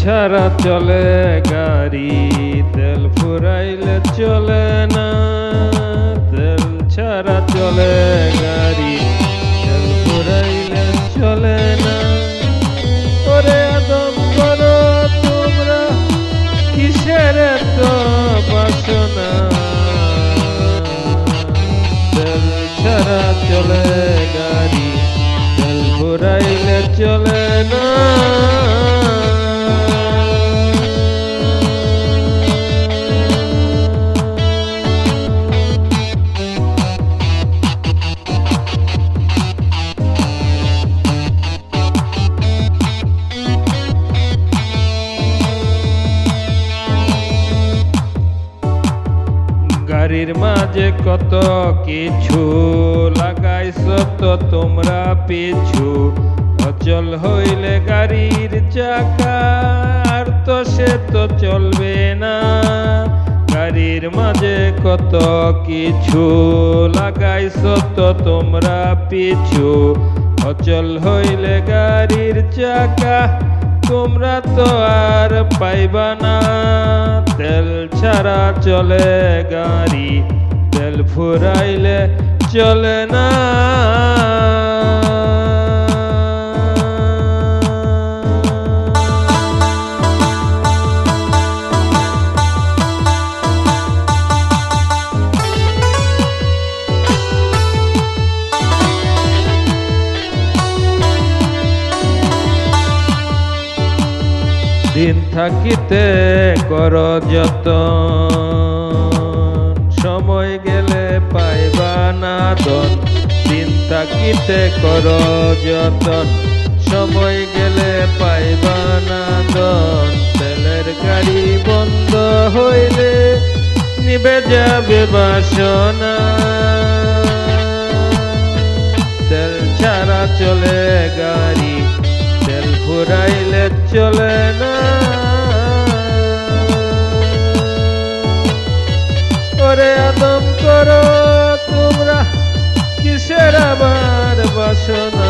ছাড়া চলে গাড়ি, তেল ফুরাইলে চলে না। তেল ছাড়া চলে গাড়ি, তেল ফুরাইলে চলে না। ওরে আদম করো তোমরা, কিসের তো বাসনা? তেল ছাড়া চলে গাড়ি, তেল ফুরাইলে চলে না। গাড়ির মাঝে কত কিছু লাগাইছ তো তোমরা পিছু। অচল হইলে গাড়ির চাকা আর তো সে তো চলবে না। গাড়ির মাঝে কত কিছু লাগাইছ তো তোমরা পিছু। অচল হইলে গাড়ির চাকা তোমরা তো আর পাইবা না। ছাড়া চলে গাড়ি তেল ফুরাইলে চলে না। দিন থাকিতে কর যত সময় গেলে পাইবা না দন দিন থাকিতে কর যতন। সময় গেলে পাইবা না দন তেলের গাড়ি বন্ধ হইলে নিবে যাবে বাসনা। তেল ছাড়া চলে গাড়ি। তেল ফুরাইলে চলে না করে আদম করো তোমরা কিসের আমার বাসনা?